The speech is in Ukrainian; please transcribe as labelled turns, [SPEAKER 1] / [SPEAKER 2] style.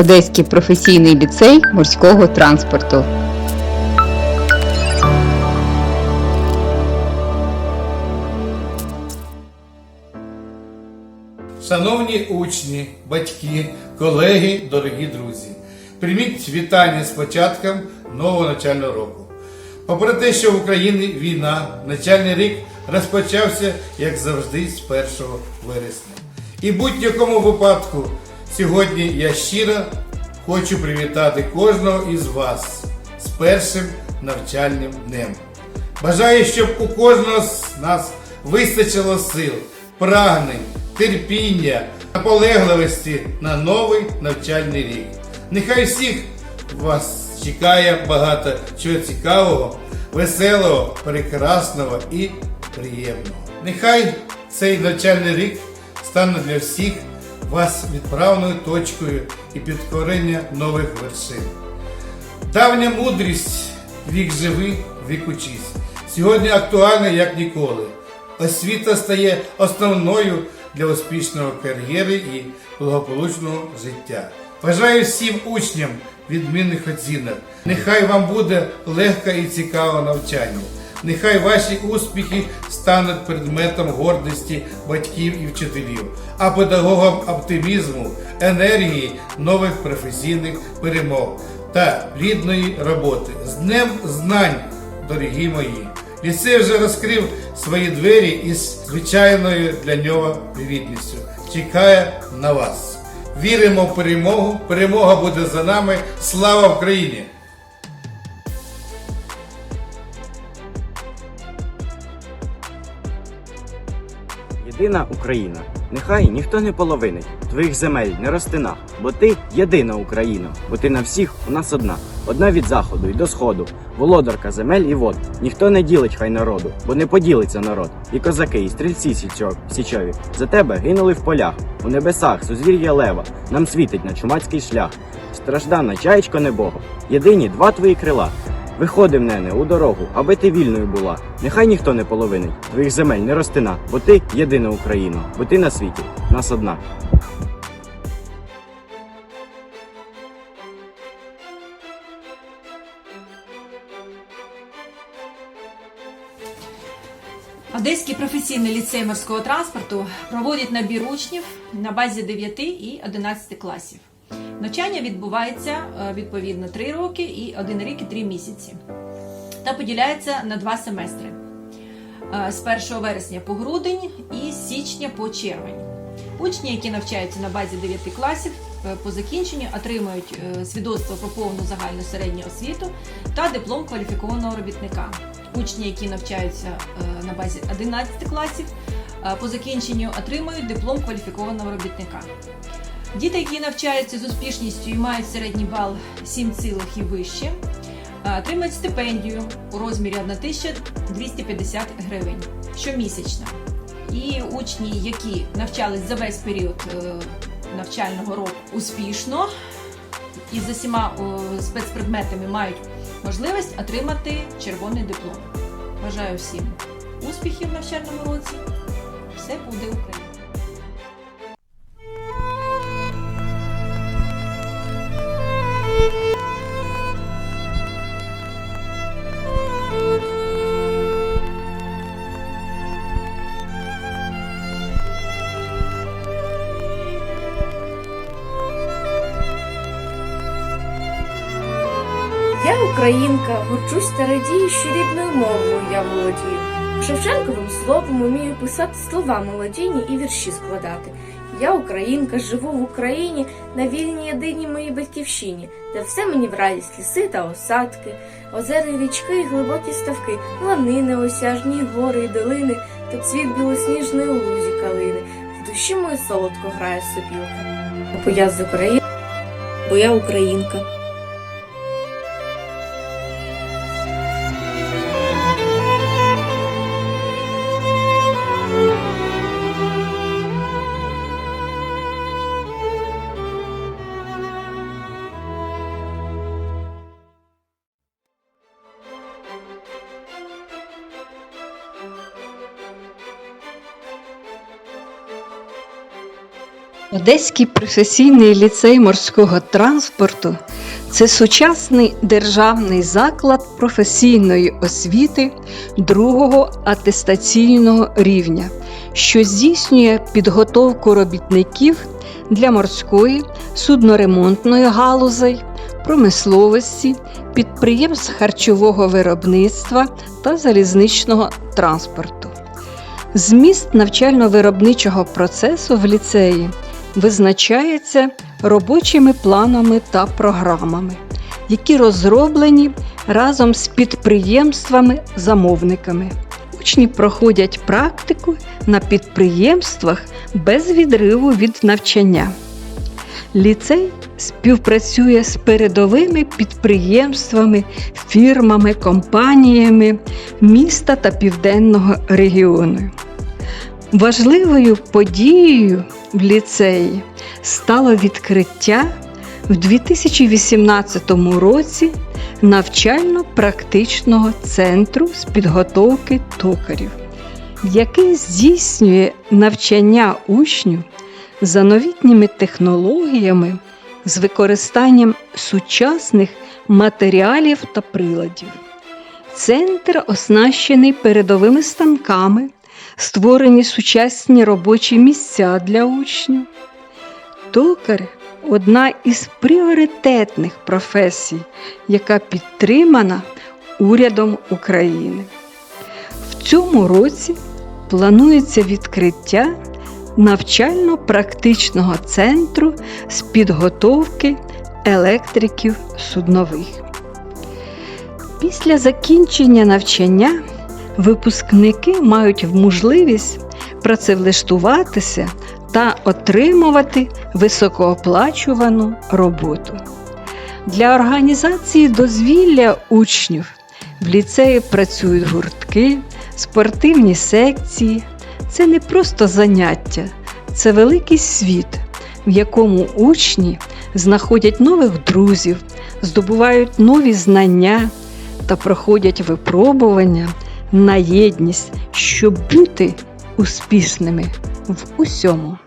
[SPEAKER 1] Одеський професійний ліцей морського транспорту.
[SPEAKER 2] Шановні учні, батьки, колеги, дорогі друзі, прийміть вітання з початком нового навчального року. Попри те, що в Україні війна, навчальний рік розпочався, як завжди, з 1 вересня. І будь-якому випадку сьогодні я щиро хочу привітати кожного із вас з першим навчальним днем. Бажаю, щоб у кожного з нас вистачило сил, прагнень, терпіння, наполегливості на новий навчальний рік. Нехай всіх вас чекає багато чого цікавого, веселого, прекрасного і приємного. Нехай цей навчальний рік стане для всіх вас відправною точкою і підкорення нових вершин. Давня мудрість вік живи, вік учись. Сьогодні актуальна як ніколи. Освіта стає основною для успішної кар'єри і благополучного життя. Бажаю всім учням відмінних оцінок. Нехай вам буде легко і цікаво навчання. Нехай ваші успіхи стануть предметом гордості батьків і вчителів, а педагогам оптимізму, енергії нових професійних перемог та плідної роботи. З Днем знань, дорогі мої! Ліцей вже розкрив свої двері із звичайною для нього привітністю. Чекає на вас. Віримо в перемогу. Перемога буде за нами. Слава Україні!
[SPEAKER 3] Єдина Україна. Нехай ніхто не половинить твоїх земель не ростина, бо ти єдина Україна, бо ти на всіх у нас одна, одна від заходу й до сходу, володарка земель і вод. Ніхто не ділить хай народу, бо не поділиться народ. І козаки, і стрільці січо- січові за тебе гинули в полях. У небесах сузвір'я лева, нам світить на чумацький шлях. Страждана чаєчко небого, єдині два твої крила. Виходи, нене, у дорогу, аби ти вільною була. Нехай ніхто не половинить твоїх земель не ростина, бо ти єдина Україна, бо ти на світі, нас одна.
[SPEAKER 4] Одеський професійний ліцей морського транспорту проводить набір учнів на базі 9 і 11 класів. Навчання відбувається е, відповідно 3 роки і 1 рік і 3 місяці та поділяється на два семестри Е, з 1 вересня по грудень і з січня по червень. Учні, які навчаються на базі 9 класів, е, по закінченню отримують свідоцтво про повну загальну середню освіту та диплом кваліфікованого робітника. Учні, які навчаються на базі 11 класів, по закінченню отримують диплом кваліфікованого робітника. Діти, які навчаються з успішністю і мають середній бал 7 цілих і вище, отримують стипендію у розмірі 1250 гривень щомісячно. І учні, які навчались за весь період е, навчального року успішно і з усіма е, спецпредметами мають можливість отримати червоний диплом. Бажаю всім успіхів в навчальному році. Все буде Україна!
[SPEAKER 5] Українка, горчусь та радію, що рідною мовою я володію. Шевченковим словом умію писати слова молодійні і вірші складати. Я українка, живу в Україні на вільній єдиній моїй батьківщині, де все мені в радість ліси та осадки, озера і річки, і глибокі ставки, ланини, осяжні, гори і долини, та цвіт білосніжної лузі калини. В душі моє солодко грає сопілка. Бо я з України, бо я українка.
[SPEAKER 6] Одеський професійний ліцей морського транспорту це сучасний державний заклад професійної освіти другого атестаційного рівня, що здійснює підготовку робітників для морської, судноремонтної галузей, промисловості, підприємств харчового виробництва та залізничного транспорту. Зміст навчально-виробничого процесу в ліцеї визначається робочими планами та програмами, які розроблені разом з підприємствами-замовниками. Учні проходять практику на підприємствах без відриву від навчання. Ліцей співпрацює з передовими підприємствами, фірмами, компаніями міста та південного регіону. Важливою подією в ліцеї стало відкриття в 2018 році навчально-практичного центру з підготовки токарів, який здійснює навчання учнів за новітніми технологіями з використанням сучасних матеріалів та приладів. Центр оснащений передовими станками, створені сучасні робочі місця для учнів. Токар одна із пріоритетних професій, яка підтримана урядом України. В цьому році планується відкриття навчально-практичного центру з підготовки електриків суднових. Після закінчення навчання випускники мають можливість працевлаштуватися та отримувати високооплачувану роботу. Для організації дозвілля учнів в ліцеї працюють гуртки, спортивні секції. Це не просто заняття, це великий світ, в якому учні знаходять нових друзів, здобувають нові знання та проходять випробування на єдність, щоб бути успішними в усьому.